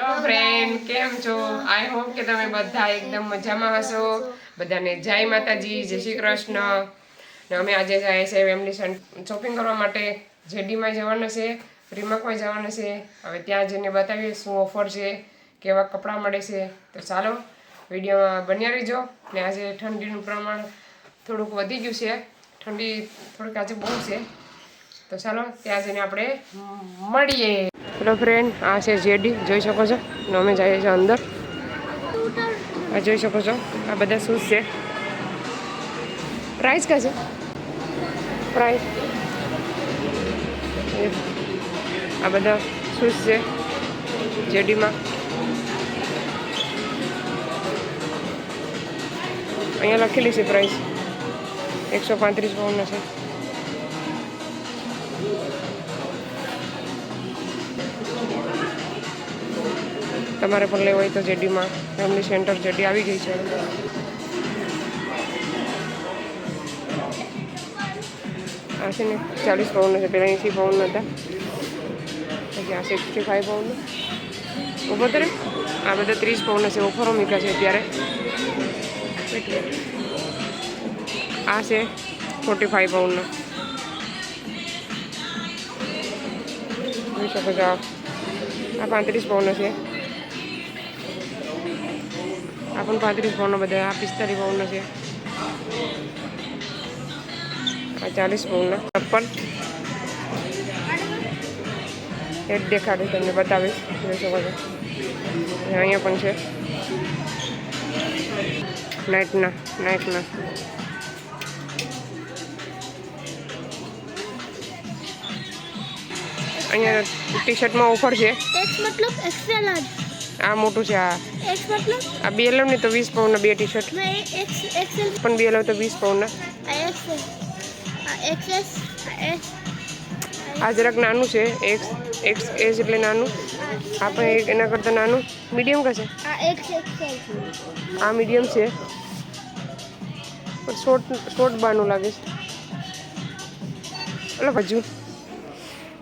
Hello friend કેમ છો? I hope કે તમે બધા એકદમ મજામાં હશો. બધાને જય માતાજી, જય શ્રી કૃષ્ણ. ને અમે આજે જાય છે ફેમિલી શોપિંગ કરવા માટે. જેડીમાં જવાના છે રીમકમાં જવાના છે. હવે ત્યાં જઈને બતાવીએ શું ઓફર છે, કેવા કપડાં મળે છે. તો ચાલો, વિડીયોમાં બન્યા રહીજો. ને આજે ઠંડીનું પ્રમાણ થોડુંક વધી ગયું છે. ઠંડી થોડીક આજે બહુ છે. તો ચાલો, ત્યાં જઈને આપણે મળીએ. હેલો ફ્રેન્ડ આ છે જેડી જોઈ શકો છો? ને અમે જઈએ છીએ અંદર. આ જોઈ શકો છો? આ બધા શૂઝ છે. પ્રાઇસ કા છે? પ્રાઇસ આ બધા શૂઝ છે જેડીમાં અહીંયા લખેલી છે પ્રાઇસ એકસો પાંત્રીસ પાઉન્ડના છે. તમારે પણ લેવો હોય તો જેડીમાં. ફેમિલી સેન્ટર જેડી આવી ગઈ છે. આ છે ને ચાલીસ પાઉન્ડ છે. પહેલાં એંસી પાઉન્ડ હતા. પછી આ સિક્સટી ફાઈવ પાઉન્ડ ઊભો તો આ બધા ત્રીસ પાઉન્ડ છે. ઓફરો મૂક્યા છે અત્યારે. આ છે ફોર્ટી ફાઈવ પાઉન્ડનો જોઈ શકો છો આ પાંત્રીસ પાઉન્ડ છે. આપણ પણ પાંત્રીસ પાઉન્ડનો બધા આ પિસ્તાલીસ પાઉન્ડનો છે. આ ચાલીસ પાઉન્ડના ચપ્પલ એ દેખાડીશ તમને બતાવીશ. જોઈ શકો છો. અહીંયા પણ છે. નાઇટના નાઇટના અહીંયા ટી શર્ટમાં ઓફર છે. આ મોટું છે આ. આ બીએલએમની તો વીસ પાઉન્ડના બે ટી શર્ટ પણ બીએલએમ તો વીસ પાઉન્ડના આ જરાક નાનું છે એક્સ એક્સ એસ એટલે નાનું. આ પણ એના કરતાં નાનું. મીડિયમ કશે આ મીડિયમ છે. પણ શોર્ટ શોર્ટ બાનું લાગે છે. એટલે બાજુ.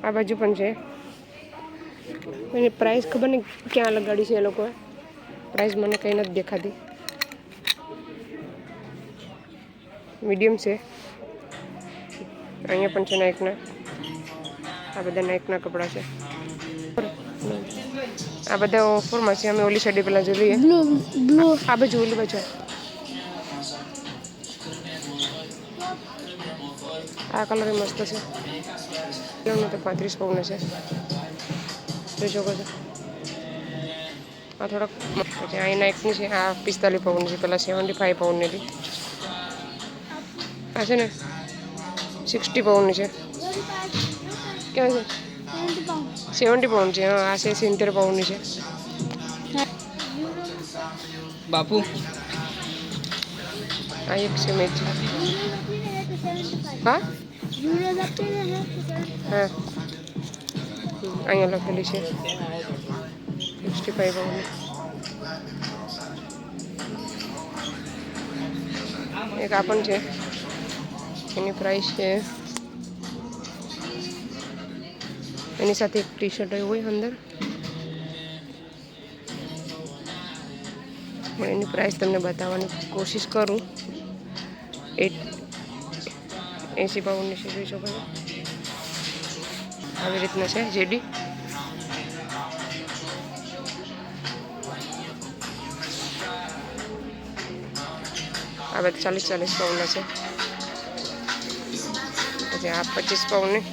આ બાજુ પણ છે. એની પ્રાઇસ ખબર નહીં ક્યાં લગાડી છે એ લોકોએ. પ્રાઇસ મને કંઈ નથી દેખાતી. મીડિયમ છે. અહીંયા પણ છે નાઇકના આ બધા નાઇકના કપડાં છે. આ બધા ઓફરમાં છે. અમે ઓલી સાઈડે પેલા જોઈએ. આ બાજુ ઓલી બાજુ. આ કલર મસ્ત છે. તો પાંત્રીસ પગનો છે જોઈ શકો છો આ થોડોક પછી આ નાઇકની છે આ પિસ્તાલીસ પાઉન્ડની છે પહેલાં સેવન્ટી ફાઈવ પાઉન્ડની હતી. આ છે ને સિક્સટી પાઉન્ડની છે. ક્યાં છે? સેવન્ટી પાઉન્ડ છે હા આ છે સિત્તેર પાઉન્ડની છે. બાપુ? આ એક છે મેચ. હા? હા. અહીંયા લખેલી છે. સિક્સટી ફાઈવ પાઉન્ડ એક આ પણ છે એની પ્રાઇસ છે એની સાથે એક ટી શર્ટ હોય અંદર હું એની પ્રાઇસ તમને બતાવવાની કોશિશ કરું એટ એંસી પાઉન્ડની છે જોઈ શકો આવી રીતના છે જેડી આ બધા ચાલીસ ચાલીસ પાઉન્ડના છે. પછી આ પચીસ પાઉન્ડની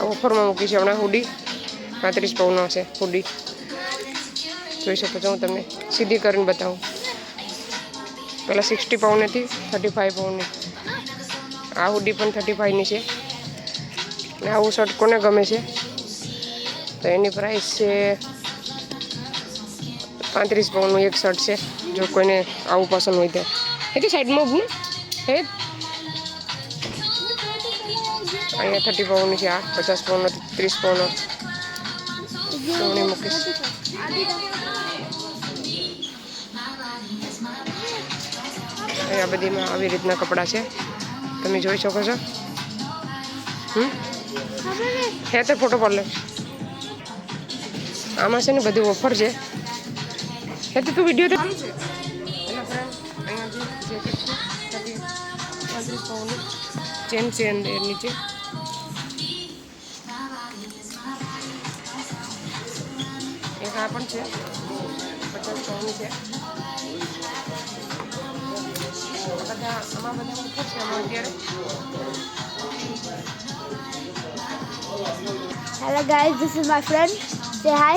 આ ઓફરમાં મૂકી છે હમણાં હુડી. પાંત્રીસ પાઉન્ડનો છે હુડી. જોઈ શકો છો હું તમને સીધી કરીને બતાવું. પહેલાં સિક્સટી પાઉન્ડ હતી થર્ટી ફાઈવ પાઉન્ડની આ હુડી પણ થર્ટી ફાઈવની છે. ને આવું શર્ટ કોને ગમે છે? તો એની પ્રાઇસ છે પાંત્રીસ પાઉન્ડનું એક શર્ટ છે. જો કોઈને આવું પસંદ હોય તો. એ તો સાઈડમાં ઊભું ને? હે અહીંયા થર્ટી પાઉન્ડની છે આ પચાસ પાઉન્ડનો ત્રીસ પાઉન્ડનો સોની મૂકીશ. અહીંયા બધીમાં આવી રીતના કપડાં છે. તમે જોઈ શકો છો. હે તો ફોટો પાડ લે. આમાં છે ને બધી ઓફર છે. એ તો તું વીડિયો ચાલુ છે એના ફ્રેન્ડ અહીંયા જે જેકેટ છે થર્ટી પાંત્રીસ પાઉન્ડની ચેન છે અંદર નીચે એક આ પણ છે પચાસ પાઉન્ડની છે આ બધા આમાં બધા ઓફર છે આમાં અત્યારે Hello guys, this is my friend. Say hi.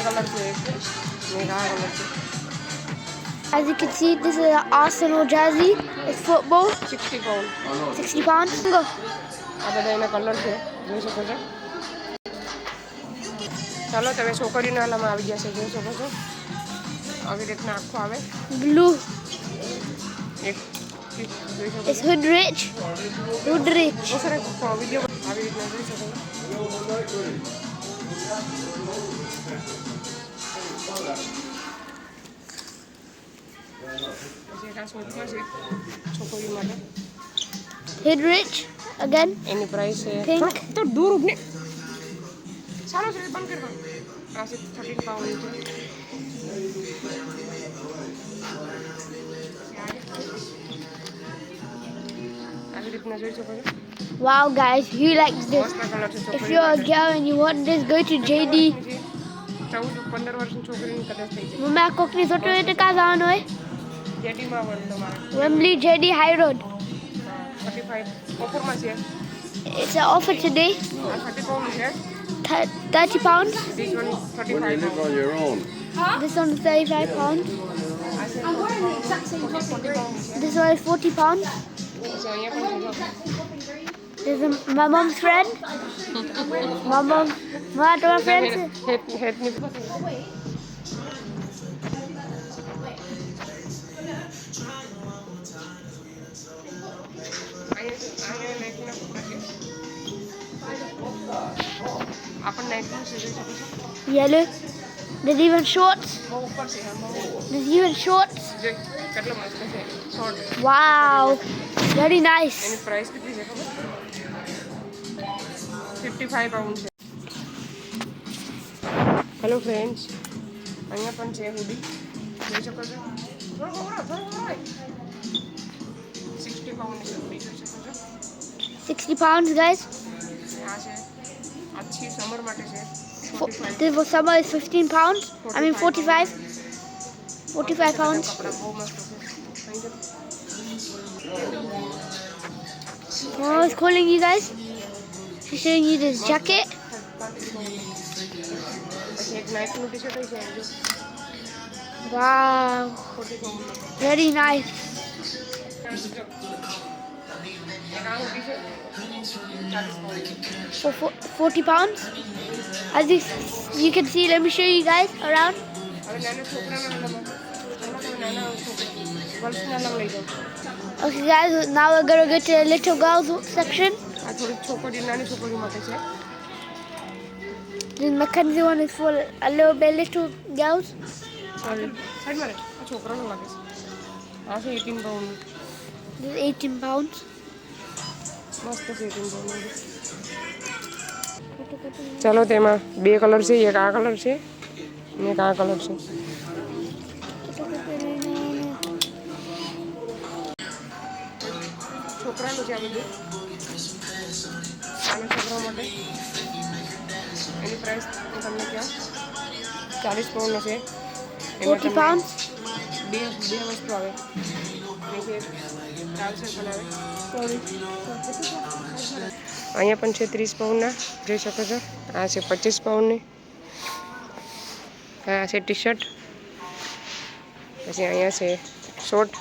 Colour છે એક ને એક આ કલર છે As you can see, this is an Arsenal jersey. It's football. Sixty pound 60 pounds. Go. આ બધા એના કલર છે જોઈ શકો છો ચાલો તમે છોકરીના આલામાં આવી ગયા છે જોઈ શકો છો આવી રીતના આખું આવે Blue. એક એક જોઈ શકો It's hood rich. Hood rich. બહુ સરસ વીડિયો આવી રીતના જોઈ શકો છો પછી એક આ સ્વેટર છે છોકરીઓ માટે Hood rich. Again. એની પ્રાઇસ છે તો દૂર ઉભને ચાલો છે બંધ કરવા આ છે થર્ટીન પાઉન્ડ છે આવી રીતના જોઈ શકો છો Wow, guys, who likes this? મસ્ત કલર છે If છોકરીઓ you're a માટે. girl and you want this, go to JD. ચૌદ પંદર વર્ષની છોકરીની કદાચ થઈ જાય મમ્મી આ કોકની ફોટો એટલે કાં જવાનું હોય જેટીમાં વન તમારે Wembley JD high road thirty five ઓફરમાં છે It's an offer today. આ થર્ટી પાઉન્ડ છે Th- 30 pounds. This one thirty When you five live on your own, This one is 35 pounds. આ છે ફોર્ટી પાઉન્ડ છે This one is 40 pounds. પછી અહીંયા પણ છે જો. is my mom's friend. my mom, my to my friend. Hit, hit, hit me. Yellow. There's even shorts. There's even shorts. Wow. Very nice. Fifty five pound છે hello friends અહીંયા પણ છે hoodie જોઈ શકો છો થોડો ખબર થોડો સિક્સટી પાઉન્ડની છે હુડી જોઈ શકો છો 60 pounds, guys. આ છે આછી સમર માટે છે For, forty five this for summer is 15 pounds. I mean 45. 45 pounds. કપડા બહુ મસ્ત છે અહીં જો. Mom is calling you guys. He's showing you this jacket. Wow. Very nice. For 40 pounds. As you, you can see, let me show you guys around. Okay guys, now we're gonna go to the little girls section. આ થોડી છોકરી નાની છોકરી માટે છે. The Mackenzie one full for a too bit little girls. સાઈડમાં રે આ છોકરાનો લાગે છે. આ છે એટીન પાઉન્ડ This 18 પાઉન્ડ મસ્ત છે એટીન પાઉન્ડ ચાલો તેમાં બે કલર છે એક આ કલર છે ને એક આ કલર છે. છોકરાનું છે આ બધું નાના છોકરાઓ માટે એની પ્રાઇસ હું તમને કહું ચાલીસ પાઉન્ડનો છે એમાં 40 તમને pounds. બે બે વસ્તુ આવે નીચે ચાલશે પણ આવે અહીંયા પણ છે ત્રીસ પાઉન્ડના જોઈ શકો છો આ છે પચીસ પાઉન્ડની આ છે ટી શર્ટ પછી અહીંયા છે શોર્ટ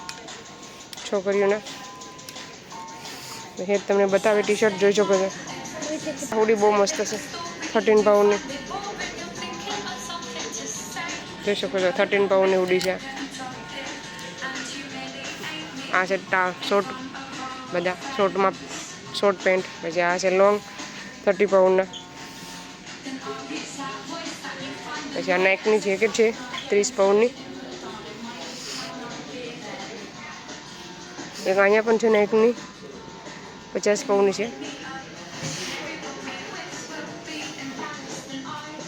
છોકરીઓના પછી તમને બતાવે ટી શર્ટ જોઈ શકો છો હુડી બહુ મસ્ત છે થર્ટીન પાઉન્ડની જોઈ શકો છો થર્ટીન પાઉન્ડની ઉડી છે આ છે ટા શોર્ટ બધા શોર્ટમાં શોર્ટ પેન્ટ પછી આ છે લોંગ થર્ટી પાઉન્ડના પછી આ નાઇકની જેકેટ છે ત્રીસ પાઉન્ડની એક અહીંયા પણ છે નાઇકની પચાસ પાઉન્ડની છે.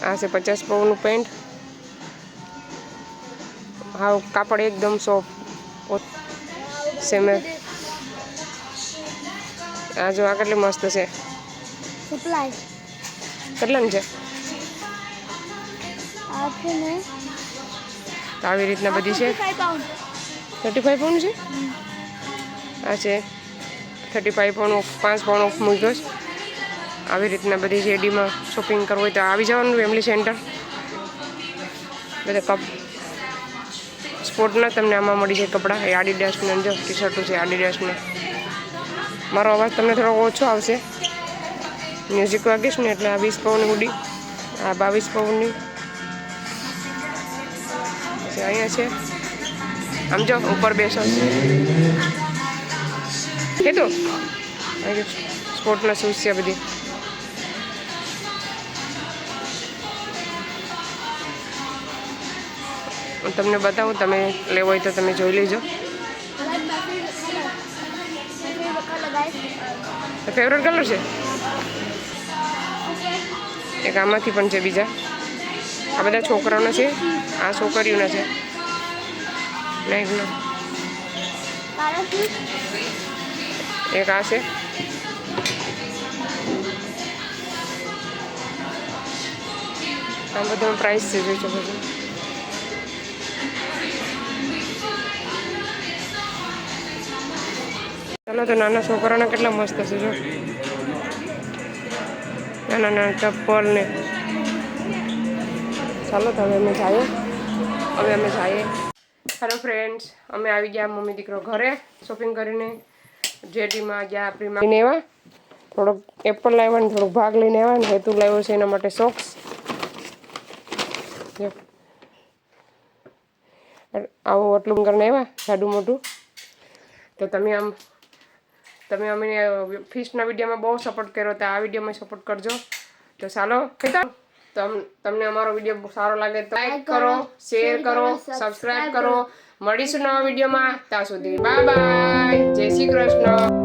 આ છે પચાસ પાઉન્ડનું પેન્ટ. હા કાપડ એકદમ સોફ્ટ સેમે આ જો આ કેટલી મસ્ત છે. કેટલાની છે? આવી રીતના બધી છે. થર્ટી ફાઈવ પાઉન્ડ છે? આ છે. થર્ટી ફાઈવ પાઉન્ડ ઓફ પાંચ પાઉન્ડ ઓફ મૂક્યો છે આવી રીતના બધી શેરડીમાં શોપિંગ કરવું હોય તો આવી જવાનું ફેમિલી સેન્ટર બધા કપ સ્પોર્ટના તમને આમાં મળી જાય કપડાં. એ આડીડાસના જો ટી શર્ટો છે આડીડાસના મારો અવાજ તમને થોડો ઓછો આવશે. મ્યુઝિક વાગીશ ને એટલે આ વીસ પાઉન્ડની હુડી આ બાવીસ પછી અહીંયા છે. આમ જો, ઉપર બેસો. કીધું તો સ્પોર્ટના શૂઝ છે બધી હું તમને બતાવું તમે લેવો હોય તો તમે જોઈ લેજો ફેવરેટ કલર છે એક આમાંથી પણ છે બીજા આ બધા છોકરાઓના છે આ છોકરીઓના છે નાઇકના એક આ છે. આ બધું પ્રાઇસ છે, જોઈ શકો ચાલો તો નાના છોકરાના કેટલા મસ્ત છે, જો. નાના નાના ચપ્પલ ને ચાલો તો હવે અમે જઈએ. હવે અમે જઈએ. હેલો ફ્રેન્ડ્સ અમે આવી ગયા મમ્મી દીકરો ઘરે શોપિંગ કરીને. જેડીમાં ગયા આપણી લઈને આવ્યા. થોડોક એપલ લાવ્યા ને થોડોક ભાગ લઈને આવ્યા ને હેતુ લાવ્યો છે એના માટે સોક્સ. આવું આટલું કરીને આવ્યા જાડું મોટું તો તમે આમ તમે અમને ફિશના વિડીયોમાં બહુ સપોર્ટ કર્યો તો આ વિડીયોમાં સપોર્ટ કરજો. તો ચાલો તમને અમારો વીડિયો સારો લાગે તો લાઈક કરો શેર કરો સબસ્ક્રાઈબ કરો. મળીશું નવા વિડીયોમાં. ત્યાં સુધી બાય બાય. જય શ્રી કૃષ્ણ.